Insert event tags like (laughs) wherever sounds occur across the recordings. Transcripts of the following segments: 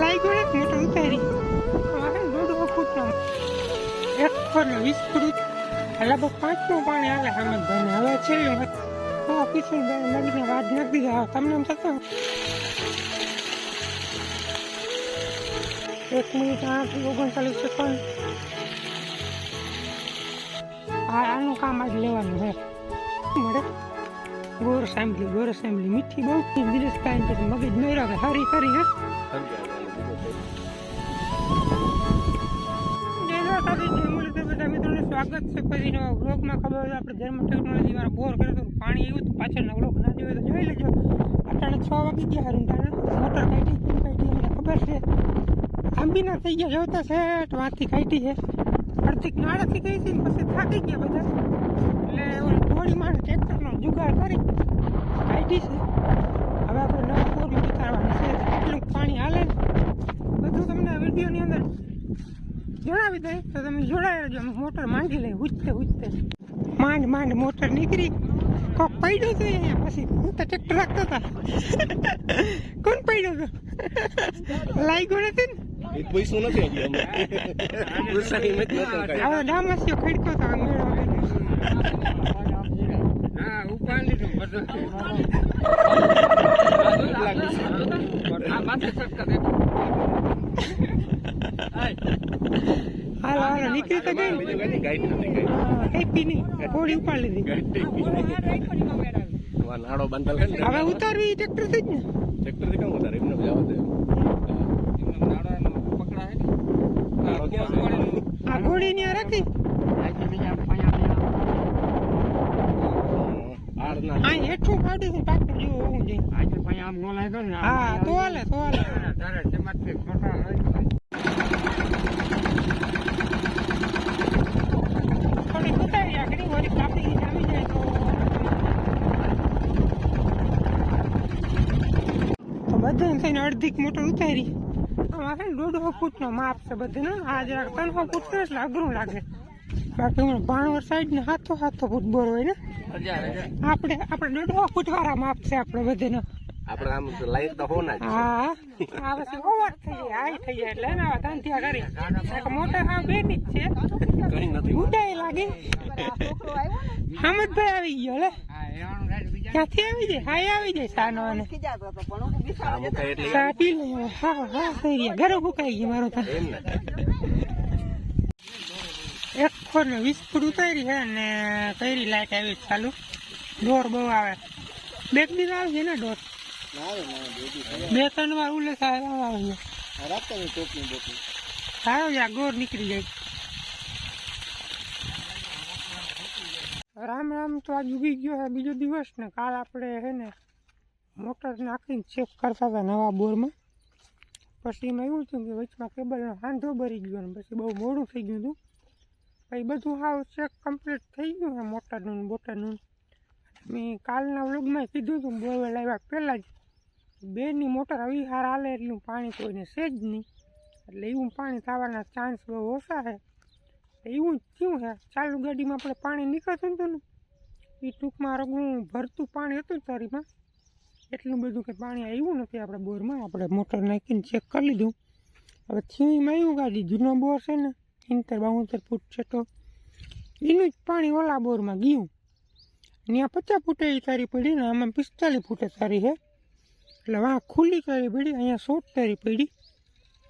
લાગ્યો ને મોટર ઉતારી. દોઢ ફૂટનો એકસો ને વિસ્તૃત. ફૂટ લગભગ પાંચમું પાણી હાલે હમદભાઈને હવે છેલ્લું હા કિશનભાઈ મળીને વાત નથી. હા, તમને એમ થતો એક મિનિટ, આઠ, ઓગણચાલીસ સેકન્ડ. આનું કામ આજ લેવાનું છે. મળે? ગોર સાંભળી ગોર સાંભળી. મીઠી બહુ કાયમ પછી મગજ મેળો કે હારી કરી હે. સ્વાગત છે નવા વ્લોગમાં. ખબર હોય આપણે ધર્મ ટેકનોલોજી વાળા બોર કરે તો પાણી આવ્યું તો પાછળના બ્લોક ના જોયું તો જોઈ લેજો. અટાણે છ વાગી ગયા હરુંટાના મોટર કાઢી કાઢી. અમને ખબર છે. આંબીના થઈ ગયા. જોતા છે. વાંથી કાઢી છે. અડધી નાળાથી ગઈ હતી ને પછી થાકી ગયા બધા. એટલે ઓલી ઘોડીમાં ટ્રેક્ટરનો જુગાડ કરી કાઢી છે. હવે આપણે નવા બોરમાં ઉતારવાની છે. કેટલું પાણી હાલે બધું તમને વિડીયોની અંદર જણાવી દઈ. તો તમે જોડાઈ રહેજો. મોટર માંડી લઈ ઉચતે ઉચતે માંડ માંડ મોટર નીકળી. કોક પડ્યું છે અહીંયા. પછી હું તો ટ્રેક્ટર રાખતો હતા. કોણ પડ્યો હતો? લાગ્યો નથી ને? એ પૈસો નથી હજી અમે ગુસ્સાની મત નતો કાંઈ. હવે ડામસ્યો ખડકો તો મેળો હા ઉપાડી લીધું બધું. આ માથે ચટકા દે હાલો હાલો નીકળી તો ગઈ. ગાઈડ નથી કાંઈ. કઈ પી નહીં. ઘોડી ઉપાડી લીધી. નાડો બાંધેલ હવે ઉતારવી ટ્રેક્ટરથી જ ને. ટ્રેક્ટરથી કામ ઉતારે? એમને જવા દે. નાડાનો પકડાય ને નાડો ક્યાં છે? આ ઘોડી ને રાખી આડ ના. આ હેઠું કાઢી છે પાકું જેવું હોવું જોઈએ હા તો હાલે તો હાલે થોડી ઉતારી આગળ વળી કાપી આવી જાય તો તો બધે થઈને અડધી મોટર ઉતારી આમાં છે ને દોઢસો ફૂટનો માપ છે બધાનો આ જરાક ત્રણસો ફૂટ છે એટલે અઘરું લાગે. બાકી હું ભાણવર સાઈડ ને હાથો હાથો ફૂટ બોર હોય ને. આપણે આપણે દોઢસો ફૂટ વાળા માપ છે આપણે બધાનો આપણે આમ લાઈટ તો હોના હા આ વસ્તુ ઓવર થઈ જાય હાઈ થઈ જાય એટલે એના ધંધ્યા કરી. મોટા હા બેની જ છે. કઈ નથી. ઉડાય લાગે. હમદભાઈ આવી ગયો લે. ક્યાંથી આવી જાય? હાઈ આવી જાય સાનો અને. પી લે. હા હા થઈ ગયા. ઘરે ફૂકાઈ ગયું મારો તો? એમ ને. એકસો ને વીસ ફૂટ ઉતારી છે ને કઈ લાઈટ આવી ચાલુ. ડોર બહુ આવે. બે દિન આવે ને ડોર બે ત્રણ વાર ઉલ્લે સાહેબ આવે છે સારો આ ગોર નીકળી જાય. રામ રામ તો આજ ઉગી ગયો છે બીજો દિવસ ને કાલ આપણે છે ને મોટર નાખીને ચેક કરતા હતા નવા બોરમાં. પછી એમાં એવું થયું કે વચમાં કેબલનો હાંધો ભરી ગયો ને પછી બહુ મોડું થઈ ગયું હતું. પછી બધું હાવ ચેક કમ્પ્લીટ થઈ ગયું છે મોટરનું બોટરનું મેં કાલના વ્લોગમાં કીધું હતું બોરવેલ આવ્યા પહેલાં જ. બેની મોટર આવી હાર હાલે એટલું પાણી કોઈને છે જ નહીં. એટલે એવું પાણી થવાના ચાન્સ બહુ ઓછા છે. એવું થયું હે ચાલુ ગાડીમાં આપણે પાણી નીકળતું હતું ને, એ ટૂંકમાં રગું ભરતું પાણી હતું તારીમાં. એટલું બધું કે પાણી આવ્યું નથી આપણે બોરમાં. આપણે મોટર નાખીને ચેક કરી લીધું. હવે થીમાં આવ્યું ગાડી. જૂનો બોર છે ને ઇંતર બાઉતેર ફૂટ છે તો એનું જ પાણી ઓલા બોરમાં ગયું. ત્યાં પચાસ ફૂટે એ તારી પડી ને, આમાં પિસ્તાલીસ ફૂટે તારી છે એટલે વાહ ખુલ્લી તારી પડી, અહીંયા શોર્ટ તારી પડી.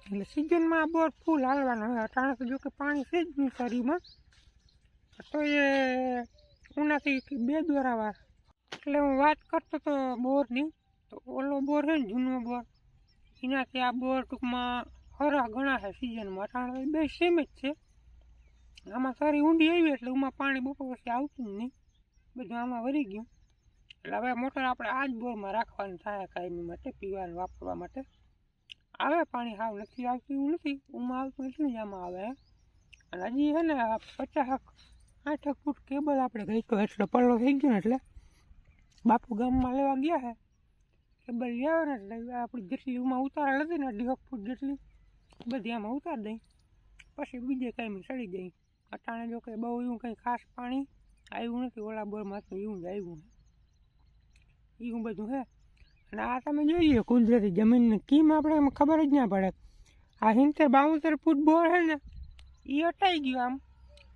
એટલે સિઝનમાં આ બોર ફૂલ હાલવાનો હોય. અટાણે તો જો કે પાણી છે જ નહીં શરીરમાં. તો એ ઉનાથી બે દોરાવા એટલે હું વાત કરતો તો બોરની. તો ઓલો બોર છે ને જૂનો બોર. એનાથી આ બોર ટૂંકમાં હરા ઘણા છે સિઝનમાં. અટાણે બે સેમ જ છે. આમાં સારી ઊંડી આવી એટલે એમાં પાણી બપોર પછી આવતું જ નહીં. બધું આમાં વરી ગયું. એટલે હવે મોટર આપણે આ જ બોરમાં રાખવાની થાય કાયમી માટે, પીવાનું, વાપરવા માટે. આવે પાણી હાવ નથી આવતું, એવું નથી. ઉમાં આવતું એટલું જ આમાં આવે. અને હજી છે ને પચાસ આઠ ફૂટ કેબલ આપણે ગઈ તો એટલો પલ્લો થઈ ગયો ને એટલે બાપુ ગામમાં લેવા ગયા છે. કેબલ લઈ આવે ને એટલે આપણી જેટલી ઉમા ઉતારેલ હતી ને અઢી ફૂટ જેટલી, બધી આમાં ઉતાર દઈ. પછી બીજે કાંઈ સડી જાય અટાણે જો કંઈ બહુ એવું કંઈ ખાસ પાણી આવ્યું નથી, ઓલા બોરમાં તો એવું જ આવ્યું એવું બધું હે અને આ તમે જોઈએ કુદરતી જમીનની કીમ આપણે ખબર જ ના પડે. આ હિંતેર બાઉતેર ફૂટ બોર છે ને એ અટાઈ ગયું આમ.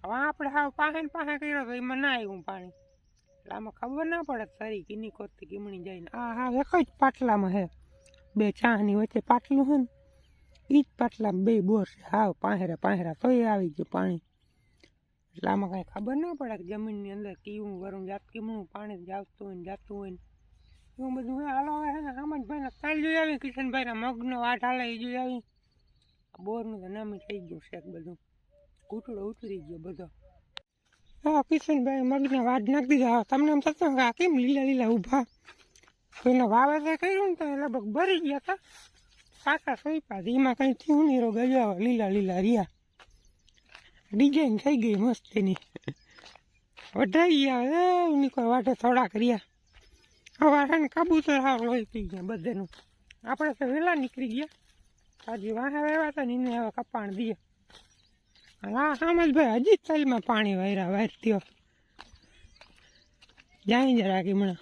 હવે આપણે હાવ પાસે પાસે કર્યો તો એમાં ના આવ્યું પાણી. એટલે આમાં ખબર ના પડે સરી કીની કોતથી કીમણી જાય ને આ હા એક જ પાટલામાં છે બે ચાની વચ્ચે પાટલું છે ને એ જ પાટલામાં બે બોર છે. હાવ પાંહેરા પાંહેરા તોય આવી ગયું પાણી. એટલે આમાં કાંઈ ખબર ના પડે કે જમીનની અંદર કીવું વરું જાત કીમણું પાણી જાવતું હોય ને જાતું હોય ને. એવું બધું હાલો હવે રામજભાઈને કાલ જોઈ આવી, કિશનભાઈના મગનો વાટ હાલે એ જોઈ આવી. બોરનું તો નામી થઈ ગયું શેક બધું. ઘૂંટડો ઉતરી ગયો બધો. હા, કિશનભાઈ મગને વાટ નાખી દીધા. તમને એમ થતું કે આ કેમ લીલા લીલા ઊભા? તો એને વાવેતર કર્યું ને તો એ લગભગ ભરી ગયા હતા. પાછા સોઈપા એમાં કંઈ થયું નહીં રો ગયો લીલા લીલા રહ્યા. ડિઝાઇન થઈ ગઈ મસ્તીની. (laughs) વઢાઈ ગયા એની કોઈ વાટે થોડાક રહ્યા. હવે છે ને કબૂતર હાવ લોહી પી ગયા બધાનું. આપણે તો વહેલા નીકળી ગયા. હજી વાહે આવ્યા હતા ને એને હવે કપાણ દઈએ હા સામે હજી તલમાં પાણી વાયરા વારતીઓ જાય જરા કે હમણાં.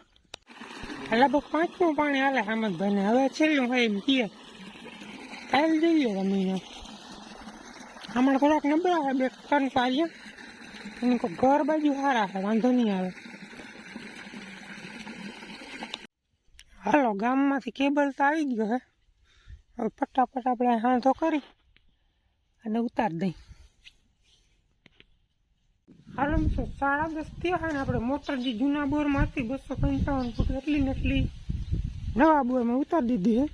લગભગ પાંચમું પાણી હાલે સામતભાઈને હવે છેલ્લું હોય એમ કીએ કાલ જઈએ રમીને. હમણાં થોડાક નબળા છે બે ત્રણ પાર્યા એની કોઈ ઘર બાજુ સારા છે, વાંધો નહીં આવે. હાલો, ગામમાંથી કેબલ તો આવી ગયો હે. હવે ફટાફટ આપણે હાંધો કરી અને ઉતાર દઈ. હાલો, મિત્રો, સાડા દસ થયા ને આપણે મોટર જે જૂના બોરમાં હતી બસો પંચાવન ફૂટ એટલી ને એટલી નવા બોરમાં ઉતારી દીધી હે.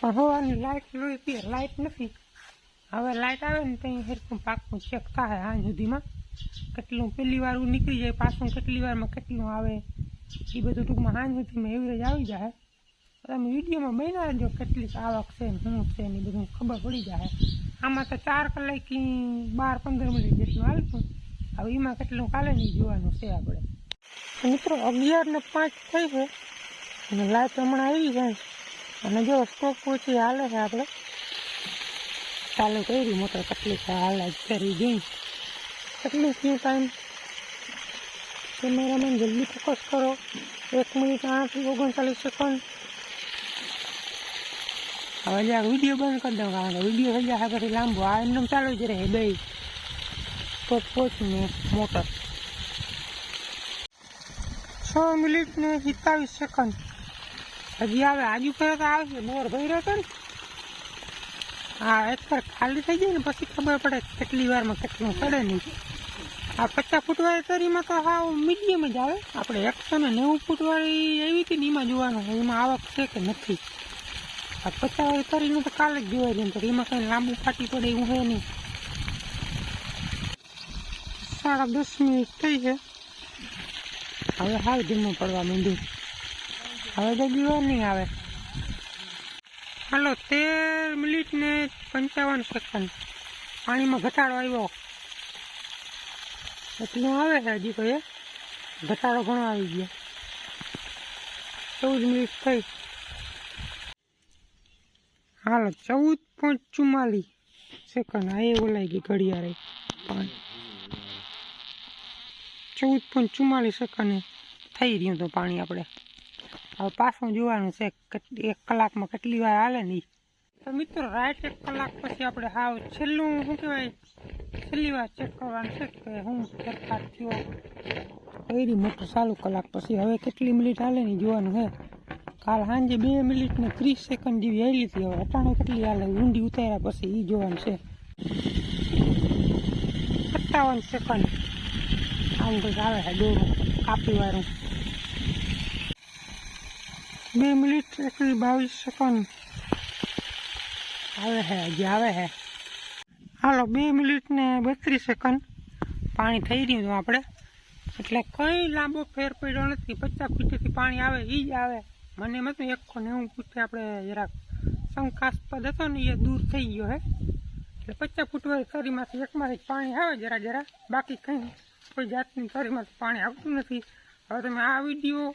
પણ હવાની લાઇટ લોહી પીએ લાઇટ નથી. હવે લાઇટ આવે ને ત્યાં હેરકું પાકું ચેક થાય આ સુધીમાં. કેટલું, પહેલી વાર નીકળી જાય, પાછું કેટલી વારમાં કેટલું આવે. એ બધું ટૂંકમાં હાંજ સુધીમાં એવરેજ આવી જાય તમે વિડીયોમાં બન્યા જો કેટલી આવક છે ને શું છે ને બધું ખબર પડી જાય આમાં તો ચાર કલાક બાર પંદર મિનિટ જેટલું હાલતું. હવે એમાં કેટલું કાલે નહીં જોવાનું છે આપણે મિત્રો અગિયાર ને પાંચ થઈ છે અને લાઈટ હમણાં આવી જાય. અને જો સ્ટોક ઓછી હાલે છે આપણે ચાલુ કરી, મોટર કેટલીક હાલ જ કરી જઈ કેટલું થયું ટાઈમ કેમેરામેન, જલ્દી ફોકસ કરો. એક મિનિટ આઠ ઓગણચાલીસ સેકન્ડ. હવે જરાક વીડિયો બંધ કરી દઉં, કારણ કે વીડિયો થઈ જાય પછી લાંબો. આ એમને ચાલુ જ રહે બે તો પહોંચીને મોટર. છ મિનિટ ને સિત્તાવીસ સેકન્ડ. હજી આવે, આજુ ફેર તો આવશે બોર ભર્યો રહ્યો ને. હા, એક વાર ખાલી થઈ જાય ને, પછી ખબર પડે કેટલી વારમાં કેટલું પડે નહીં આ પચાસ ફૂટવાળી તરીમાં તો હા મીડિયમ જ આવે. આપણે એકસો ને નેવું ફૂટવાળી એવી હતી ને એમાં જોવાનું એમાં આવક છે કે નથી? આ પચાસવાળી તરીનું તો કાલે જ જોવાય જાય તો એમાં કંઈ લાંબુ ફાટી પડે એવું હોય નહીં. સાડા દસ મિનિટ થઈ છે. હવે હાલ ધીમું પડવા માંડ્યું. હવે તો જીવા નહીં આવે. હાલો, તેર મિનિટ ને પંચાવન સેકન્ડ. પાણીમાં ઘટાડો આવ્યો. એટલું આવે છે હજી તો એ ઘટાડો ઘણો આવી ગયો. ચૌદ મિનિટ થઈ. હાલો, ચૌદ પોઈન્ટ ચુમ્માલીસ સેકન્ડ આ એ ઓલાઈ ગઈ ઘડિયાળે. ચૌદ પોઈન્ટ ચુમ્માલીસ સેકન્ડ થઈ રહ્યું તો પાણી આપણે. હવે પાછું જોવાનું છે એક કલાકમાં કેટલી વાર હાલે નહીં તો મિત્રો રાઈટ એક કલાક પછી આપણે હાવ છેલ્લું, શું કહેવાય, છેલ્લી વાર ચેક કરવાનું છે કે હું ફેરફાર થયો. કઈ મોટર ચાલુ કલાક પછી હવે કેટલી મિનિટ હાલે ને જોવાનું છે કાલ સાંજે બે મિનિટ ને ત્રીસ સેકન્ડ જેવી હાલી હતી, હવે અટાણે કેટલી હાલે, ઊંડી ઉતાર્યા પછી એ જોવાનું છે. સત્તાવન સેકન્ડ આમ કંઈક આવે છે, દોરું કાપીવાળું બે મિનિટ એકવીસ બાવીસ સેકન્ડ આવે હે, હજી આવે છે હાલો, બે મિનિટ ને બત્રીસ સેકન્ડ. પાણી થઈ રહ્યું હતું આપણે. એટલે કંઈ લાંબો ફેર પડ્યો નથી. પચાસ ફૂટથી પાણી આવે એ જ આવે. મને એમ હતું, એક નેવું ફૂટથી આપણે જરાક. શંકાસ્પદ હતો ને, એ દૂર થઈ ગયો હે. એટલે પચાસ ફૂટ વાળી તરીમાંથી એકમાંથી પાણી આવે જરા જરા. બાકી કંઈ કોઈ જાતની તરીમાંથી પાણી આવતું નથી. હવે તમે આ વીડિયો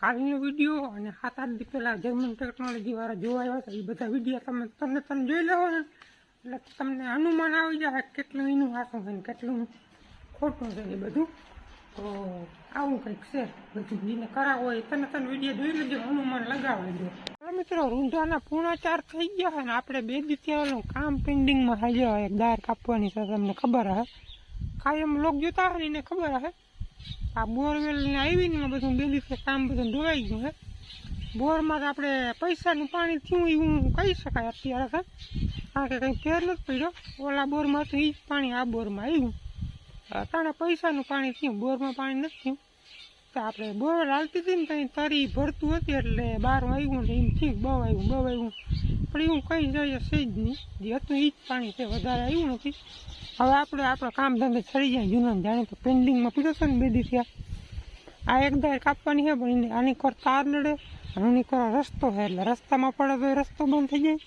કાલનો વીડિયો અને સાત આઠ દી પહેલાં જર્મન ટેકનોલોજીવાળા જોવા આવ્યા એ બધા વીડિયો તમે તમને તમે જોઈ લેવો ને. એટલે તમને અનુમાન આવી જાય કેટલું એનું હાથું છે ને કેટલું ખોટું છે એ બધું. તો આવું કંઈક છે. બધું જેને કરાવો હોય તને તને વીડિયો જોઈ લેજો હનુમાન લગાવી લેજો મિત્રો, રૂંધાના પૂર્ણાચાર થઈ ગયા અને આપણે બે દી ત્યાં કામ પેન્ડિંગમાં હાજર એક દાર કાપવાની છે, તમને ખબર હે? કાયમ લોક જોતા હોય એને ખબર હે? આ બોરવેલ ને એમાં બધું બે કામ બધું ધોવાઈ ગયું હે બોરમાં આપણે પૈસાનું પાણી થયું એવું કહી શકાય અત્યારે કારણ કે કંઈ ફેર નથી પડ્યો. ઓલા બોરમાં હતું એ જ પાણી આ બોરમાં આવ્યું અટાણે પૈસાનું પાણી થયું, બોરમાં પાણી નથી થયું. તો આપણે બોર હાલતી હતી ને ત્યાં તરી ભરતું હતી એટલે બહાર આવ્યું ને એમ થયું, બહુ આવ્યું બહુ આવ્યું પણ એવું કંઈ જાય છે જ નહીં. જે હતું એ જ પાણી છે, વધારે આવ્યું નથી. હવે આપણે આપણો કામ ધંધે ચડી જાય જૂના જાણે તો પેન્ડિંગમાં પીધો છે ને બે દી થયા. આ એક દાય કાપવાની છે, પણ આની કર તાર નડે આની કર રસ્તો છે, એટલે રસ્તામાં પડે તો રસ્તો બંધ થઈ જાય.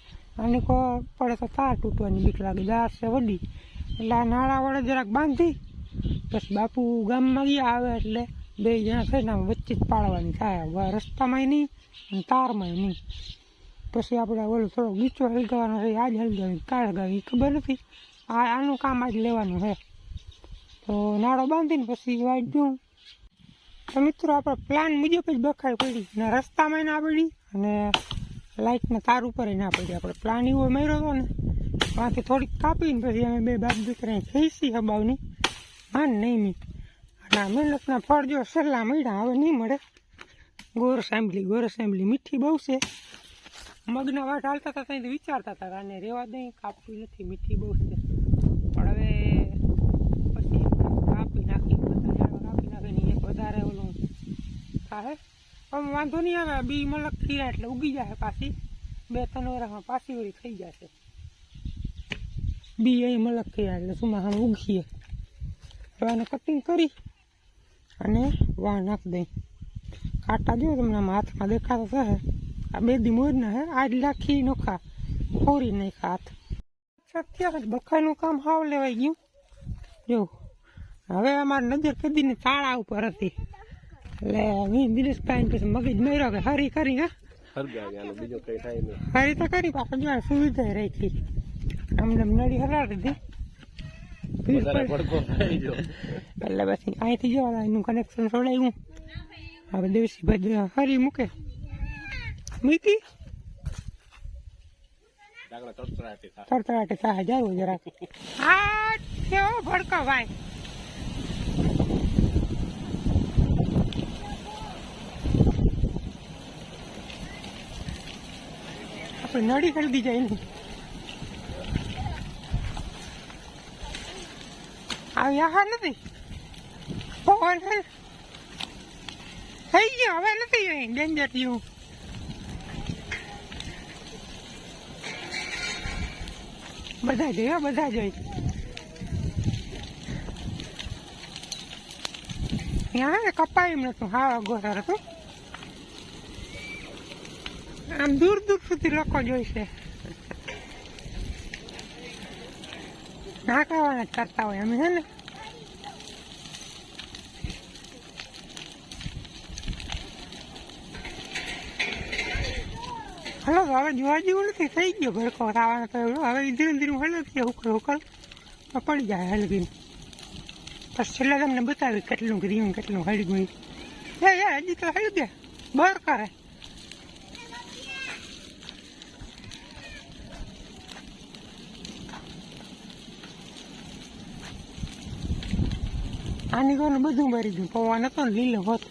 આની કોર પડે તો તાર તૂટવાની બીક લાગે. દાર છે વડી. એટલે આ નાળા વડે જરાક બાંધી, પછી બાપુ ગામમાં ગયા આવે એટલે બે જણા થઈને વચ્ચે જ પાડવાની થાય. રસ્તામાંય નહીં અને તારમાંય નહીં. પછી આપણે ઓલું થોડો ગીચો હલગાવાનો છે આજ હલગાવી કાળ હલગાવી ખબર નથી. આ આનું કામ આજ લેવાનું છે. તો નાળો બાંધીને પછી જોઉં તો મિત્રો, આપણે પ્લાન મુજબ જ બખાઈ પડી. ને રસ્તામાં ના પડી અને લાઇટના તાર ઉપર ના પડી. આપણે પ્લાન એવો માર્યો હતો ને, ત્યાંથી થોડીક કાપીને પછી અમે બે બાપ દીકરા ખેંચી હબાવની. હા નહીં મી અને આ મહેનતના ફળ જો સલાહ મળ્યા, હવે નહીં મળે. ગોર સાંભળી ગોર સાંભળી મીઠી બહુ છે. મગના વાટ હાલતા હતા ત્યાં વિચારતા હતા અને રેવા દઈ કાપવી નથી, મીઠી બહુ છે. પણ હવે પછી કાપી નાખી કાપી નાખીને એક વધારે ઓલું થાય પણ વાંધો નહીં આવે બી મલક થયા એટલે ઉગી જાય પાછી. બે ત્રણ વર્ષમાં પાછી વળી થઈ જશે. બી એ મલક થયા એટલે સુમાં હમ ઉગીએ. હવે આને કટિંગ કરી અને વાહ નાખી દઈ કાંટા જો તમને આમાં હાથમાં દેખાતા થશે. આ બે દી મોરના હે આજ લાખી નોખા ફોરી નાખ્યા હાથ સત્ય બખાનું કામ હાવ લેવાઈ ગયું. જો હવે અમારી નજર કદીને તાળા ઉપર હતી. એટલે હું દિનેશભાઈ પછી મગજ માર્યો કે હરી કરી હા? હરી તો કરી પાછું જો સુવિધા રાખી. અમને નળી હરાવી જો એટલે પછી અહીંથી જવા એનું કનેક્શન છોડાયું. હવે દેવસી ભાઈ હરી મૂકે. મૂકી તડતડાટી થાય. જાવું જરાક. આ કેવો ભડકો ભાઈ. આપણે નડી ખરીદી જાય નહીં આવી આહાર નથી? પવન થઈ ગયો હવે નથી અહીં. ડેન્જર થયું. બધા જોઈ બધા જોઈ. ત્યાં કપાય એમ નતું હા ગોસર હતું. આમ દૂર દૂર સુધી લોકો જોઈશે નાકાવાના જ કરતા હોય અમે હે હલો હવે જોવા જેવું નથી, થઈ ગયો ભડકો થવાનો તો એવડો, હવે ધીરે ધીરે હલે છે ઉકળ ઉકળ તો પડી જાય હલગીને પછી છેલ્લે તમને બતાવી કેટલું ગ્રીન કેટલું હળી ગયું એ, હજી તો હળી દે બર કરે. આની કોને બધું ભરી ગયું. પવન હતો લીલો હોત.